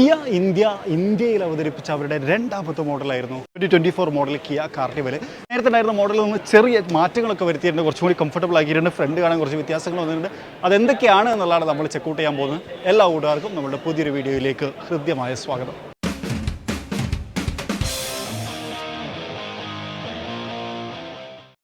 Kia India ഇന്ത്യയിൽ അവതരിപ്പിച്ച അവരുടെ രണ്ടാമത്തെ മോഡലായിരുന്നു. Twenty twenty four model Kia Carnival നേരത്തെ ഉണ്ടായിരുന്ന മോഡലിൽ നിന്ന് ചെറിയ മാറ്റങ്ങളൊക്കെ വരുത്തിയിട്ടുണ്ട്. കുറച്ചും കൂടി കംഫർട്ടബിൾ ആക്കിയിട്ടുണ്ട്. ഫ്രണ്ട് കാണാൻ കുറച്ച് വ്യത്യാസങ്ങൾ വന്നിട്ടുണ്ട്. അതെന്തൊക്കെയാണ് എന്നുള്ളതാണ് നമ്മൾ ചെക്കൗട്ട് ചെയ്യാൻ പോകുന്നത്. എല്ലാ കൂട്ടുകാർക്കും നമ്മുടെ പുതിയൊരു വീഡിയോയിലേക്ക് ഹൃദ്യമായ സ്വാഗതം.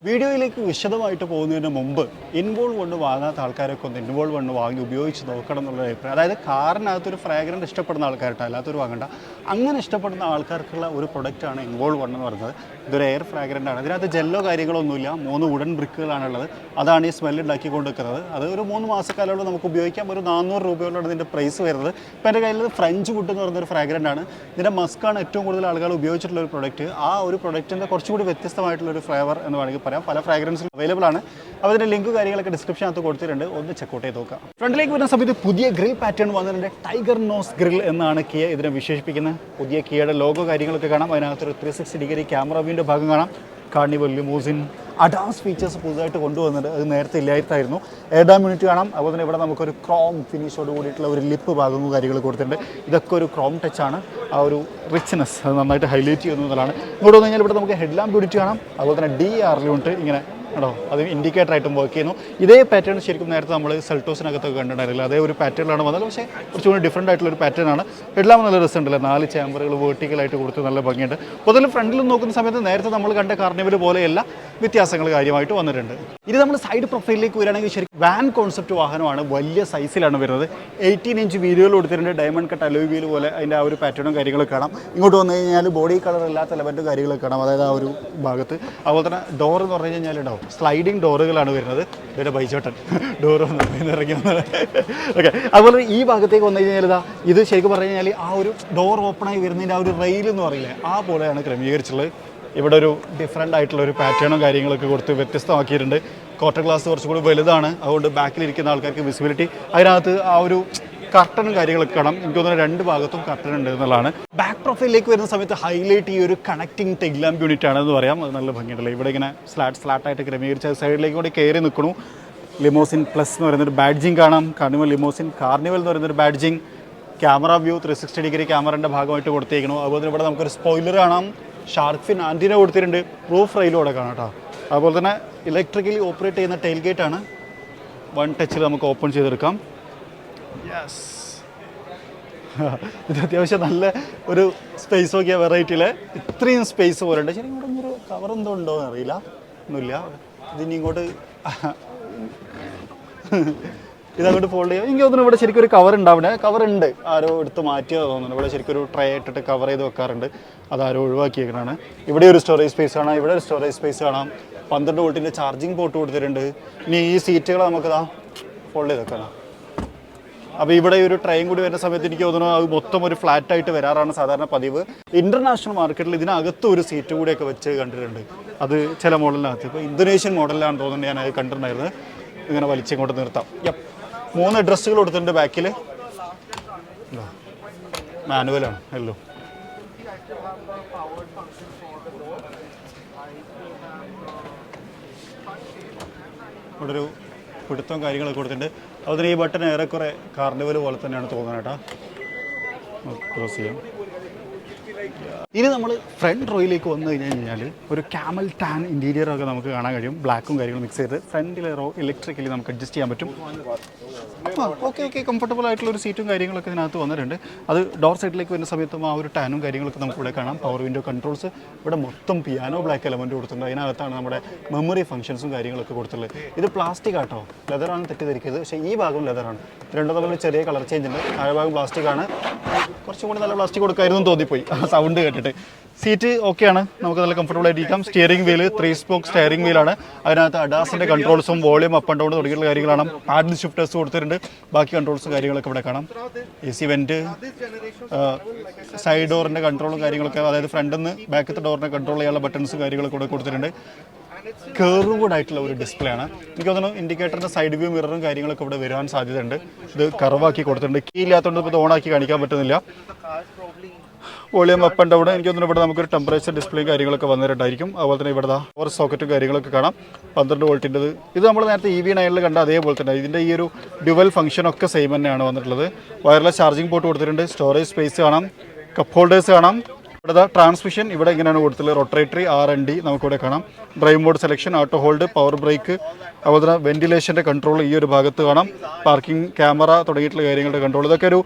വീഡിയോയിലേക്ക് വിശദമായിട്ട് പോകുന്നതിന് മുമ്പ് ഇൻവോൾവ് കൊണ്ട് വാങ്ങാത്ത ആൾക്കാരൊക്കെ ഒന്ന് ഇൻവോൾവ് കൊണ്ട് വാങ്ങി ഉപയോഗിച്ച് നോക്കണം എന്നുള്ള അഭിപ്രായം. അതായത് കാറിനകത്തൊരു ഫ്രാഗ്രന്റ് ഇഷ്ടപ്പെടുന്ന ആൾക്കാർട്ടോ അല്ലാത്തൊരു വാങ്ങണ്ട. അങ്ങനെ ഇഷ്ടപ്പെടുന്ന ആൾക്കാർക്കുള്ള ഒരു പ്രൊഡക്റ്റാണ് ഇൻവോൾവ് വൺ എന്ന് പറയുന്നത്. ഇതൊരു എയർ ഫ്രാഗ്രന്റ് ആണ്. ഇതിനകത്ത് ജെല്ലോ കാര്യങ്ങളൊന്നുമില്ല. മൂന്ന് വുഡൻ ബ്രിക്കുകളാണുള്ളത് അതാണ് ഈ സ്മെല്ല് ഉണ്ടാക്കി കൊണ്ടുവെക്കുന്നത് അത് ഒരു മൂന്ന് മാസക്കാലമുള്ള നമുക്ക് ഉപയോഗിക്കാം. ഒരു നാനൂറ് രൂപയോളം ഇതിന്റെ പ്രൈസ് വരുന്നത്. ഇപ്പോൾ എന്റെ കയ്യിൽ ഫ്രഞ്ച് വുഡ് എന്ന് പറയുന്ന ഒരു ഫ്രാഗ്രന്റ് ആണ് ഇതിന്റെ മസ്കാണ് ഏറ്റവും കൂടുതൽ ആളുകൾ ഉപയോഗിച്ചിട്ടുള്ള ഒരു പ്രൊഡക്റ്റ് ആ ഒരു പ്രൊഡക്റ്റിന്റെ കുറച്ചുകൂടി വ്യത്യസ്തമായിട്ടുള്ള ഒരു ഫ്ലേവർ എന്ന് വേണമെങ്കിൽ പറയാം. പല ഫ്രാഗ്രൻസിലും അവൈലബിൾ ആണ്. അപ്പോൾ അതിന്റെ ലിങ്ക് കാര്യങ്ങളൊക്കെ ഡിസ്ക്രിപ്ഷനകത്ത് കൊടുത്തിട്ടുണ്ട്. ഒന്ന് ചെക്കൗട്ട് ചെയ്ത് നോക്കാം. ഫ്രണ്ടിലേക്ക് വരുന്ന സമയത്ത് പുതിയ ഗ്രിൽ പാറ്റേൺ വന്നിട്ടുണ്ട്. ടൈഗർ നോസ് ഗ്രിൽ എന്നാണ് കിയ ഇതിനെ വിശേഷിപ്പിക്കുന്നത്. പുതിയ കിയയുടെ ലോഗോ കാര്യങ്ങളൊക്കെ കാണാം. അതിനകത്തൊരു ത്രീ സിക്സ്റ്റി ഡിഗ്രി ക്യാമറ വ്യൂവിന്റെ ഭാഗം കാണാം. കാർണിവൽ ലിമൂസിൻ അഡാസ് ഫീച്ചേഴ്സ് പുതുതായിട്ട് കൊണ്ടുവന്നിട്ട് അത് നേരത്തെ ഇല്ലായിട്ടായിരുന്നു ഏഴാം മിനിറ്റ് കാണാം. അതുപോലെ തന്നെ ഇവിടെ നമുക്കൊരു ക്രോം ഫിനിഷോട് കൂടിയിട്ടുള്ള ഒരു ലിപ്പ് ഭാഗവും കാര്യങ്ങൾ കൊടുത്തിട്ടുണ്ട്. ഇതൊക്കെ ഒരു ക്രോം ടച്ചാണ് ആ ഒരു റിച്ച്നെസ് അത് നന്നായിട്ട് ഹൈലൈറ്റ് ചെയ്യുന്നതാണ് ഇങ്ങോട്ട് വന്നു കഴിഞ്ഞാൽ ഇവിടെ നമുക്ക് ഹെഡ് ലാമ്പ് യൂണിറ്റ് കാണാം. അതുപോലെ തന്നെ ഡി ആറിലുണ്ട് ഇങ്ങനെ കേട്ടോ അത് ഇൻഡിക്കേറ്റർ ആയിട്ടും വർക്ക് ചെയ്യുന്നു. ഇതേ പാറ്റേൺ ശരിക്കും നേരത്തെ നമ്മൾ സെൽട്ടോസിനകത്തൊക്കെ കണ്ടിട്ടുണ്ടായിരുന്നില്ല. അതേ ഒരു പാറ്റേണിലാണ് വന്നത്. പക്ഷേ കുറച്ചുകൂടി ഡിഫറെന്റ് ആയിട്ടുള്ള ഒരു പാറ്റേൺ ആണ്. എല്ലാം നല്ല രസമുണ്ടല്ലോ നാല് ചാമ്പറുകൾ വേർട്ടിക്കലായിട്ട് കൊടുത്ത് നല്ല ഭംഗിയുണ്ട്. പൊതുവെ ഫ്രണ്ടിൽ നോക്കുന്ന സമയത്ത് നേരത്തെ നമ്മൾ കണ്ട കാർണിവൽ പോലെയല്ല. വ്യത്യാസങ്ങൾ കാര്യമായിട്ട് വന്നിട്ടുണ്ട്. ഇനി നമ്മൾ സൈഡ് പ്രൊഫൈലിലേക്ക് വരികയാണെങ്കിൽ ശരി വാൻ കോൺസെപ്റ്റ് വാഹനമാണ് വലിയ സൈസിലാണ് വരുന്നത്. എയ്റ്റീൻ ഇഞ്ച് വീലുകൾ കൊടുത്തിട്ടുണ്ട്. ഡയമണ്ട് കട്ട് അലോയ് വീൽ പോലെ അതിന്റെ ആ ഒരു പാറ്റേണും കാര്യങ്ങളൊക്കെ കാണാം. ഇങ്ങോട്ട് വന്നു കഴിഞ്ഞാൽ ബോഡി കളർ ഇല്ലാത്ത എലമെന്റും കാര്യങ്ങളൊക്കെ കാണാം. അതായത് ആ ഒരു ഭാഗത്ത്. അതുപോലെ തന്നെ ഡോർ എന്ന് പറഞ്ഞു കഴിഞ്ഞാൽ ഉണ്ടാവും സ്ലൈഡിങ് ഡോറുകളാണ് വരുന്നത്. ഇതിന്റെ ബൈച്ചോട്ടൻ ഡോർ ഇറങ്ങി വന്നത് ഓക്കെ അതുപോലെ ഈ ഭാഗത്തേക്ക് വന്നു കഴിഞ്ഞാൽ ഇതാ ഇത് ശരിക്കും പറഞ്ഞു കഴിഞ്ഞാൽ ആ ഒരു ഡോർ ഓപ്പണായി വരുന്നതിന്റെ ആ ഒരു റെയിൽ എന്ന് പറയില്ലേ ആ പോലെയാണ് ക്രമീകരിച്ചിട്ടുള്ളത്. ഇവിടെ ഒരു ഡിഫറെന്റ് ആയിട്ടുള്ള ഒരു പാറ്റേണും കാര്യങ്ങളൊക്കെ കൊടുത്ത് വ്യത്യസ്തമാക്കിയിട്ടുണ്ട്. ക്വാർട്ടർ ഗ്ലാസ് കുറച്ചുകൂടി വലുതാണ്. അതുകൊണ്ട് ബാക്കിലിരിക്കുന്ന ആൾക്കാർക്ക് വിസിബിലിറ്റി അതിനകത്ത് ആ ഒരു കർട്ടനും കാര്യങ്ങളൊക്കെ കാണാം. എനിക്ക് തോന്നുന്നു രണ്ട് ഭാഗത്തും കർട്ടൻ ഉണ്ട് എന്നുള്ളതാണ്. ബാക്ക് പ്രൊഫൈലിലേക്ക് വരുന്ന സമയത്ത് ഹൈലൈറ്റ് ഈ ഒരു കണക്റ്റിംഗ് ടെഗ്ലാം യൂണിറ്റ് ആണെന്ന് പറയാം. അത് നല്ല ഭംഗിയുണ്ടല്ലോ. ഇവിടെ ഇങ്ങനെ സ്ലാറ്റ് സ്ലാറ്റായിട്ട് ക്രമീകരിച്ച് സൈഡിലേക്ക് കൂടി കയറി നിൽക്കണു ലിമോസിൻ പ്ലസ് എന്ന് പറയുന്നൊരു ബാഡ്ജിങ് കാണാം. കാർണിവൽ ലിമോസിൻ കാർണിവൽ എന്ന് പറയുന്നൊരു badging camera view three sixty degree ക്യാമറന്റെ ഭാഗമായിട്ട് കൊടുത്തേക്കണു അതുപോലെ ഇവിടെ നമുക്കൊരു സ്പോയിലർ കാണാം. ഷാർക്ക് ഫിൻ ആന്റിന കൊടുത്തിട്ടുണ്ട്. പ്രൂഫ് റെയിൽ അവിടെ കാണാം കേട്ടോ. അതുപോലെ തന്നെ ഇലക്ട്രിക്കലി ഓപ്പറേറ്റ് ചെയ്യുന്ന ടെയിൽ ഗേറ്റ് ആണ് വൺ ടച്ചിൽ നമുക്ക് ഓപ്പൺ ചെയ്തെടുക്കാം. യെസ് ഇത് അത്യാവശ്യം നല്ല ഒരു സ്പേസ് നോക്കിയ വെറൈറ്റിയിൽ ഇത്രയും സ്പേസ് പോലെ ഉണ്ട്. ശരി ഇവിടെ ഒരു കവർ എന്തോ ഉണ്ടോ എന്ന് അറിയില്ല. ഒന്നുമില്ല. ഇതിനി ഇങ്ങോട്ട് ഇതങ്ങോട്ട് ഫോൾഡ് ചെയ്യാം. എനിക്ക് തോന്നുന്നു ഇവിടെ ശരിക്കും ഒരു കവർ ഉണ്ടാവിടെ കവർ ഉണ്ട്. ആരോ എടുത്ത് മാറ്റിയോ തോന്നുന്നു. ഇവിടെ ശരിക്കും ഒരു ട്രേ ഇട്ടിട്ട് കവർ ചെയ്ത് വെക്കാറുണ്ട്. അത് ആരോ ഒഴിവാക്കിയേക്കണാണ്. ഇവിടെ ഒരു സ്റ്റോറേജ് സ്പേസ് കാണാം. ഇവിടെ ഒരു സ്റ്റോറേജ് സ്പേസ് കാണാം. പന്ത്രണ്ട് വോൾട്ടിന്റെ ചാർജിങ് പോർട്ട് കൊടുത്തിട്ടുണ്ട്. ഇനി ഈ സീറ്റുകൾ നമുക്കിതാ ഫോൾഡ് ചെയ്ത് വെക്കണം അപ്പോൾ ഇവിടെ ഒരു ട്രെയിൻ കൂടി വരുന്ന സമയത്ത് എനിക്ക് തോന്നുന്നു അത് മൊത്തം ഒരു ഫ്ലാറ്റ് ആയിട്ട് വരാറാണ് സാധാരണ പതിവ്. ഇന്റർനാഷണൽ മാർക്കറ്റിൽ ഇതിനകത്ത് ഒരു സീറ്റ് കൂടിയൊക്കെ വെച്ച് കണ്ടിട്ടുണ്ട്. അത് ചില മോഡലിനകത്ത് ഇപ്പോൾ ഇന്തോനേഷ്യൻ മോഡലിലാണ് തോന്നുന്നത് ഞാൻ അത് കണ്ടിട്ടുണ്ടായിരുന്നത്. ഇങ്ങനെ വലിച്ചിങ്ങോട്ട് നിർത്താം. യപ്പ് മൂന്ന് ഡ്രസ്സുകൾ കൊടുത്തിട്ടുണ്ട് ബാക്കിൽ മാനുവലാണ് എല്ലോ ഇവിടെ ഒരു പിടുത്തവും കാര്യങ്ങളൊക്കെ കൊടുത്തിട്ടുണ്ട്. അതുപോലെ ഈ ബട്ടൺ ഏറെക്കുറെ കാർണിവൽ പോലെ തന്നെയാണ് തോന്നുന്നത് കേട്ടോ. ക്ലോസ് ചെയ്യാം. ഇനി നമ്മൾ ഫ്രണ്ട് റോയിലേക്ക് വന്നു കഴിഞ്ഞ് കഴിഞ്ഞാൽ ഒരു ക്യാമൽ ടാൻ ഇന്റീരിയർ ഒക്കെ നമുക്ക് കാണാൻ കഴിയും. ബ്ലാക്കും കാര്യങ്ങളും മിക്സ് ചെയ്ത് ഫ്രണ്ടിലെ റോ ഇലക്ട്രിക്കലി നമുക്ക് അഡ്ജസ്റ്റ് ചെയ്യാൻ പറ്റും. ഓക്കെ ഓക്കെ കംഫർട്ടബിൾ ആയിട്ടുള്ള ഒരു സീറ്റും കാര്യങ്ങളൊക്കെ ഇതിനകത്ത് വന്നിട്ടുണ്ട്. അത് ഡോർ സൈഡിലേക്ക് വരുന്ന സമയത്തും ആ ഒരു ടാനും കാര്യങ്ങളൊക്കെ നമുക്ക് ഇവിടെ കാണാം. പവർ വിൻഡോ കൺട്രോൾസ് ഇവിടെ മൊത്തം പിയാനോ ബ്ലാക്ക് എലമെന്റ് കൊടുത്തിട്ടുണ്ട്. അതിനകത്താണ് നമ്മുടെ മെമ്മറി ഫംഗ്ഷൻസും കാര്യങ്ങളൊക്കെ കൊടുത്തിട്ടുള്ളത്. ഇത് പ്ലാസ്റ്റിക് ആട്ടോ? ലെതറാണ് തെറ്റിദ്ധരിക്കരുത്. പക്ഷേ ഈ ഭാഗം ലെതറാണ് രണ്ടും തമ്മിൽ ചെറിയ കളർ ചേഞ്ച് ഉണ്ട്. താഴെഭാഗം പ്ലാസ്റ്റിക് ആണ്. കുറച്ചും കൂടി നല്ല പ്ലാസ്റ്റിക് കൊടുക്കായിരുന്നു തോന്നിപ്പോയി. ആ സൗണ്ട് കേട്ടിട്ട്. സീറ്റ് ഓക്കെയാണ് നമുക്ക് നല്ല comfortable ആയിട്ടിരിക്കാം steering wheel three spoke steering വീലാണ് അതിനകത്ത് അഡാസിന്റെ കൺട്രോൾസും വോളിയം അപ്പ് ആൻഡ് ഡൗൺ തുടങ്ങിയുള്ള കാര്യങ്ങളാണ്. പാഡിൽ ഷിഫ്റ്റേഴ്സ് കൊടുത്തിട്ടുണ്ട്. ബാക്കി കൺട്രോൾസും കാര്യങ്ങളൊക്കെ ഇവിടെ കാണാം. എ സി വെന്റ് സൈഡ് ഡോറിന്റെ കൺട്രോളും കാര്യങ്ങളൊക്കെ അതായത് ഫ്രണ്ടിൽ നിന്ന് ബാക്കത്തെ ഡോറിനെ കൺട്രോൾ ചെയ്യാനുള്ള ബട്ടൺസും കാര്യങ്ങളൊക്കെ ഇവിടെ കൊടുത്തിട്ടുണ്ട്. കർവ്ഡ് ആയിട്ടുള്ള ഒരു ഡിസ്പ്ലേ ആണ്. എനിക്ക് തോന്നുന്നു ഇൻഡിക്കേറ്ററിന്റെ സൈഡ് വ്യൂ മിററും കാര്യങ്ങളൊക്കെ ഇവിടെ വരാൻ സാധ്യതയുണ്ട്. ഇത് കറവാക്കി കൊടുത്തിട്ടുണ്ട്. കീ ഇല്ലാത്തതുകൊണ്ട് ഇപ്പോൾ ഓണാക്കി കാണിക്കാൻ പറ്റുന്നില്ല. വോളിയം അപ്പ് ആൻഡ് ഡൗൺ എനിക്ക് തോന്നുന്നു ഇവിടെ നമുക്കൊരു ടെമ്പറേച്ചർ ഡിസ്പ്ലേയും കാര്യങ്ങളൊക്കെ വന്നിട്ടുണ്ടായിരിക്കും. അതുപോലെ തന്നെ ഇവിടെ പവർ സോക്കറ്റും കാര്യങ്ങളൊക്കെ കാണാം. പന്ത്രണ്ട് വോൾട്ടിന്റെ ഇത്. നമ്മൾ നേരത്തെ ഇ വി നയനിൽ കണ്ട അതേപോലെ തന്നെ. ഇതിന്റെ ഈ ഒരു ഡ്യുവൽ ഫംഗ്ഷൻ ഒക്കെ സെയിം തന്നെയാണ് വന്നിട്ടുള്ളത്. വയർലെസ് ചാർജിങ് പോർട്ട് കൊടുത്തിട്ടുണ്ട്. സ്റ്റോറേജ് സ്പേസ് കാണാം. കപ്പ് ഹോൾഡേഴ്സ് കാണാം. ഇവിടെ ട്രാൻസ്മിഷൻ ഇവിടെ ഇങ്ങനെയാണ് കൊടുത്തുള്ളത് റൊട്ടറേറ്ററി ആർ എൻ ഡി നമുക്കിവിടെ കാണാം. Drive mode selection auto hold power brake അതുപോലെ തന്നെ വെന്റിലേഷന്റെ കൺട്രോൾ ഈ ഒരു ഭാഗത്ത് കാണാം. പാർക്കിംഗ് ക്യാമറ തുടങ്ങിയിട്ടുള്ള കാര്യങ്ങളുടെ കൺട്രോൾ ഇതൊക്കെ ഒരു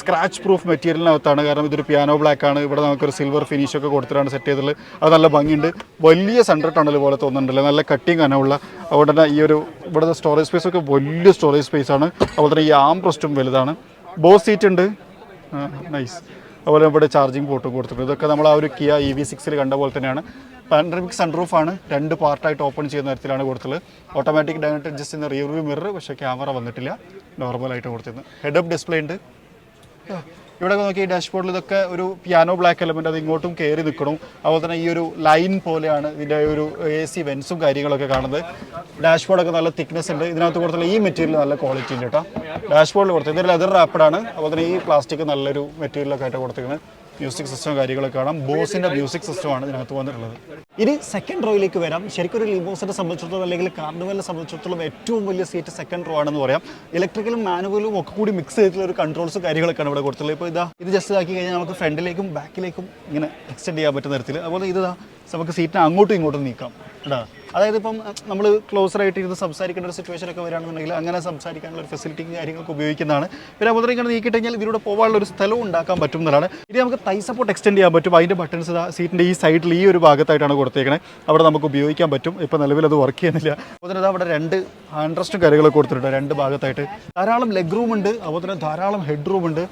സ്ക്രാച്ച് പ്രൂഫ് മെറ്റീരിയലിനകത്താണ് കാരണം ഇതൊരു പിയാനോ ബ്ലാക്ക് ആണ്. ഇവിടെ നമുക്കൊരു സിൽവർ ഫിനിഷ് ഒക്കെ കൊടുത്തിട്ടാണ് സെറ്റ് ചെയ്തിട്ടുള്ളത് അത് നല്ല ഭംഗിയുണ്ട്. വലിയ സെൻട്രൽ ടണൽ പോലെ തോന്നുന്നുണ്ടല്ലോ. നല്ല കട്ടിങ് കനമുള്ള അതുകൊണ്ട് തന്നെ ഈ ഒരു ഇവിടുത്തെ സ്റ്റോറേജ് സ്പേസ് ഒക്കെ വലിയ സ്റ്റോറേജ് സ്പേസ് ആണ്. അതുപോലെ തന്നെ ഈ ആം പ്രസ്റ്റും വലുതാണ്. ബോസ് സീറ്റ് ഉണ്ട്. നൈസ് അതുപോലെ ഇവിടെ ചാർജിങ് പോർട്ടും കൊടുത്തിട്ടുണ്ട്. ഇതൊക്കെ നമ്മൾ ആ ഒരു കിയ ഇ വി സിക്സിൽ കണ്ട പോലെ തന്നെയാണ്. പാൻഡമിക് സൺറൂഫ് ആണ്. രണ്ട് പാർട്ടായിട്ട് ഓപ്പൺ ചെയ്യുന്ന തരത്തിലാണ് കൊടുത്തത്. ഓട്ടോമാറ്റിക് ഡയറക്റ്റ് അഡ്ജസ്റ്റ് ചെയ്യുന്ന റിയർവ്യൂ മിറർ പക്ഷേ ക്യാമറ വന്നിട്ടില്ല. നോർമലായിട്ട് കൊടുത്തിരുന്നത്. ഹെഡ് അപ്പ് ഡിസ്പ്ലേ ഉണ്ട് ഇവിടെ നോക്കി ഡാഷ്ബോർഡിൽ ഇതൊക്കെ ഒരു പിയാനോ ബ്ലാക്ക് എലമെന്റ് അത് ഇങ്ങോട്ടും കയറി നിൽക്കണം അതുപോലെ തന്നെ ഈ ഒരു ലൈൻ പോലെയാണ് ഇതിന്റെ ഒരു എ സി വെൻസും കാര്യങ്ങളൊക്കെ കാണുന്നത്. ഡാഷ്ബോർഡൊക്കെ നല്ല തിക്നെസ് ഉണ്ട്. ഇതിനകത്ത് കൊടുത്തുള്ള ഈ മെറ്റീരിയൽ നല്ല ക്വാളിറ്റി ഉണ്ട് കേട്ടോ. ഡാഷ്ബോർഡിൽ കൊടുത്തത്. ഇതൊരു ലെതർ റാപ്പഡാണ് അതുപോലെ തന്നെ ഈ പ്ലാസ്റ്റിക് നല്ലൊരു മെറ്റീരിയലൊക്കെ ആയിട്ട് കൊടുത്തിരിക്കുന്നത് മ്യൂസിക് സിസ്റ്റം കാര്യങ്ങളൊക്കെ കാണാം. ബോസിന്റെ മ്യൂസിക് സിസ്റ്റമാണ് ഇതിനകത്ത് വന്നിട്ടുള്ളത്. ഇനി സെക്കൻഡ് റോയിലേക്ക് വരാം. ശരിക്കും ഒരു ലിബോസിനെ സംബന്ധിച്ചിടത്തോളം അല്ലെങ്കിൽ കാർണിവലിനെ സംബന്ധിച്ചിടത്തോളം ഏറ്റവും വലിയ സീറ്റ് സെക്കൻഡ് റോ ആണെന്ന് പറയാം. ഇലക്ട്രിക്കലും മാനുവലും ഒക്കെ കൂടി മിക്സ് ചെയ്തിട്ടുള്ള ഒരു കൺട്രോൾസ് കാര്യങ്ങളൊക്കെയാണ് ഇവിടെ കൊടുത്തുള്ളത് ഇപ്പോൾ ഇതാ ഇത് ജസ്റ്റ് ആക്കി കഴിഞ്ഞാൽ നമുക്ക് ഫ്രണ്ടിലേക്കും ബാക്കിലേക്കും ഇങ്ങനെ എക്സ്റ്റെൻഡ് ചെയ്യാൻ പറ്റുന്ന തരത്തിൽ അതുപോലെ ഇതാ നമുക്ക് സീറ്റിനെ അങ്ങോട്ടും ഇങ്ങോട്ടും നീക്കാം. കേട്ടോ? അതായത് ഇപ്പം നമ്മൾ ക്ലോസർ ആയിട്ട് ഇരുന്ന് സംസാരിക്കേണ്ട ഒരു സിറ്റുവേഷൻ ഒക്കെ വരികയാണെന്നുണ്ടെങ്കിൽ അങ്ങനെ സംസാരിക്കാനുള്ള ഒരു ഫെസിലിറ്റിയും കാര്യങ്ങളൊക്കെ ഉപയോഗിക്കുന്നതാണ്. പിന്നെ അതുപോലെ ഇങ്ങനെ നീക്കി കഴിഞ്ഞാൽ ഇതിലൂടെ പോകാനുള്ള ഒരു സ്ഥലവും ഉണ്ടാക്കാൻ പറ്റും ഇനി നമുക്ക് തൈ സപ്പോർട്ട് എക്സ്റ്റെൻഡ് ചെയ്യാൻ പറ്റും. അതിന്റെ ബട്ടൺസ് സീറ്റിന്റെ ഈ സൈഡിൽ ഈ ഒരു ഭാഗത്തായിട്ടാണ് കൊടുത്തേക്കണേ. അവിടെ നമുക്ക് ഉപയോഗിക്കാൻ പറ്റും. ഇപ്പോൾ നിലവിൽ അത് വർക്ക് ചെയ്യുന്നില്ല. അതുപോലെ തന്നെ അവിടെ രണ്ട് ഹാൻഡ്രസ്റ്റ് കാര്യങ്ങളൊക്കെ കൊടുത്തിട്ടുണ്ട്. രണ്ട് ഭാഗത്തായിട്ട്. ധാരാളം ലെഗ് റൂം ഉണ്ട്. അതുപോലെ തന്നെ ധാരാളം ഹെഡ് റൂം ഉണ്ട്.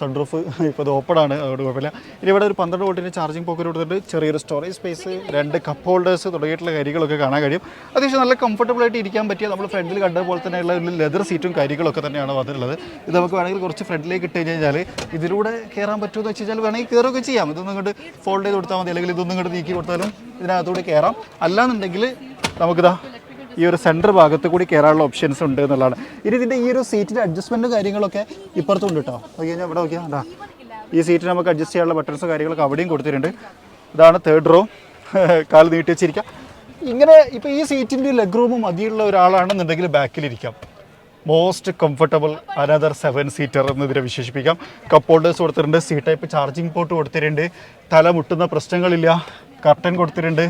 സൺറൂഫ് ഇപ്പോൾ ഇത് ഓപ്പൺ ആണ് അതുകൊണ്ട് കുഴപ്പമില്ല. ഇനി ഇവിടെ ഒരു പന്ത്രണ്ട് വോട്ടിന്റെ ചാർജിങ് പോക്കറ്റ് കൊടുത്തിട്ട് ചെറിയൊരു സ്റ്റോറേജ് സ്പേസ് രണ്ട് കപ്പ് ഹോൾഡേഴ്സ് തുടങ്ങിയിട്ടുള്ള കാര്യങ്ങളൊക്കെ കാണാൻ കഴിയും. അത്യാവശ്യം നല്ല കംഫർട്ടബിൾ ആയിട്ട് ഇരിക്കാൻ പറ്റിയ നമ്മൾ ഫ്രണ്ടിൽ കണ്ടതുപോലെ തന്നെയുള്ള ഒരു ലെതർ സീറ്റും കാര്യങ്ങളൊക്കെ തന്നെയാണ് വന്നിട്ടുള്ളത്. ഇത് നമുക്ക് വേണമെങ്കിൽ കുറച്ച് ഫ്രണ്ടിലേക്ക് ഇട്ട് കഴിഞ്ഞാൽ ഇതിലൂടെ കയറാൻ പറ്റുമെന്ന് വെച്ച് കഴിഞ്ഞാൽ വേണമെങ്കിൽ കയറുകയൊക്കെ ചെയ്യാം. ഇതൊന്നും ഇങ്ങോട്ട് ഫോൾഡ് ചെയ്ത് കൊടുത്താൽ മതി അല്ലെങ്കിൽ ഇതൊന്നും ഇങ്ങോട്ട് നീക്കി കൊടുത്താലും ഇതിനകത്തൂടെ കയറാം അല്ലാന്നുണ്ടെങ്കിൽ നമുക്കിതാ ഈ ഒരു സെന്റർ ഭാഗത്ത് കൂടി കയറാനുള്ള ഓപ്ഷൻസ് ഉണ്ട് എന്നുള്ളതാണ്. ഇനി ഇതിന്റെ ഈ ഒരു സീറ്റിന്റെ അഡ്ജസ്റ്റ്മെന്റും കാര്യങ്ങളൊക്കെ ഇപ്പുറത്തുണ്ട് കേട്ടോ നോക്കി കഴിഞ്ഞാൽ ഇവിടെ നോക്കിയാൽ എന്താ ഈ സീറ്റ് നമുക്ക് അഡ്ജസ്റ്റ് ചെയ്യാനുള്ള ബട്ടൺസും കാര്യങ്ങളൊക്കെ അവിടെയും കൊടുത്തിട്ടുണ്ട്. ഇതാണ് തേർഡ് റോ കാൽ നീട്ടി വെച്ചിരിക്കാം. ഇങ്ങനെ ഇപ്പോൾ ഈ സീറ്റിന്റെ ലെഗ് റൂം മതിയുള്ള ഒരാളാണെന്നുണ്ടെങ്കിൽ ബാക്കിലിരിക്കാം most comfortable another seven seater എന്ന് ഇതിനെ വിശേഷിപ്പിക്കാം. കപ്പ് ഹോൾഡേഴ്സ് കൊടുത്തിട്ടുണ്ട് സി ടൈപ്പ് ചാർജിങ് പോർട്ട് കൊടുത്തിട്ടുണ്ട്. തല മുട്ടുന്ന പ്രശ്നങ്ങളില്ല. കർട്ടൻ കൊടുത്തിട്ടുണ്ട്.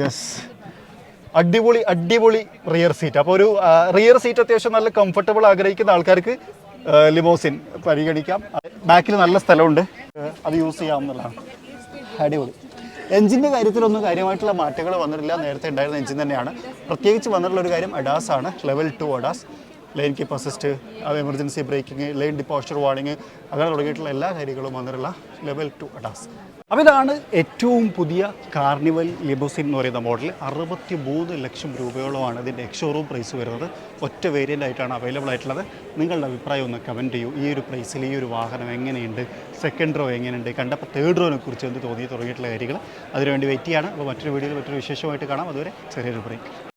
യെസ് അടിപൊളി അടിപൊളി റിയർ സീറ്റ് അപ്പോൾ ഒരു റിയർ സീറ്റ് അത്യാവശ്യം നല്ല കംഫർട്ടബിൾ ആഗ്രഹിക്കുന്ന ആൾക്കാർക്ക് ലിമോസിൻ പരിഗണിക്കാം. ബാക്കിൽ നല്ല സ്ഥലമുണ്ട്. അത് യൂസ് ചെയ്യാവുന്നതാണ്. അടിപൊളി. എഞ്ചിന്റെ കാര്യത്തിലൊന്നും കാര്യമായിട്ടുള്ള മാറ്റങ്ങൾ വന്നിട്ടില്ല. നേരത്തെ ഉണ്ടായിരുന്ന എഞ്ചിൻ തന്നെയാണ്. പ്രത്യേകിച്ച് വന്നിട്ടുള്ള ഒരു കാര്യം അഡാസ് ആണ്. Level two ADAS. Lane keep assist emergency braking lane departure warning അങ്ങനെ തുടങ്ങിയിട്ടുള്ള എല്ലാ കാര്യങ്ങളും വന്നിട്ടുള്ള ലെവൽ ടു അഡാസ് അപ്പോൾ ഇതാണ് ഏറ്റവും പുതിയ കാർണിവൽ ലിബോസിൻ എന്ന് പറയുന്ന മോഡൽ അറുപത്തി മൂന്ന് ലക്ഷം രൂപയോളമാണ് ഇതിന്റെ എക്സ്ഷോറൂം പ്രൈസ് വരുന്നത്. ഒറ്റ വേരിയന്റ് ആയിട്ടാണ് അവൈലബിൾ ആയിട്ടുള്ളത്. നിങ്ങളുടെ അഭിപ്രായം ഒന്ന് കമന്റ് ചെയ്യൂ. ഈ ഒരു പ്രൈസിൽ ഈ ഒരു വാഹനം എങ്ങനെയുണ്ട്? സെക്കൻഡ് റോ എങ്ങനെയുണ്ട്? കണ്ടപ്പോൾ തേർഡ് റോനെ കുറിച്ച് എന്ത് തോന്നി തുടങ്ങിയിട്ടുള്ള കാര്യങ്ങൾ. അതിനുവേണ്ടി വെയിറ്റ് ചെയ്യാണ്. അപ്പോൾ മറ്റൊരു വീഡിയോയിൽ മറ്റൊരു വിശേഷമായിട്ട് കാണാം. അതുവരെ ചെറിയൊരു ബ്രേക്ക്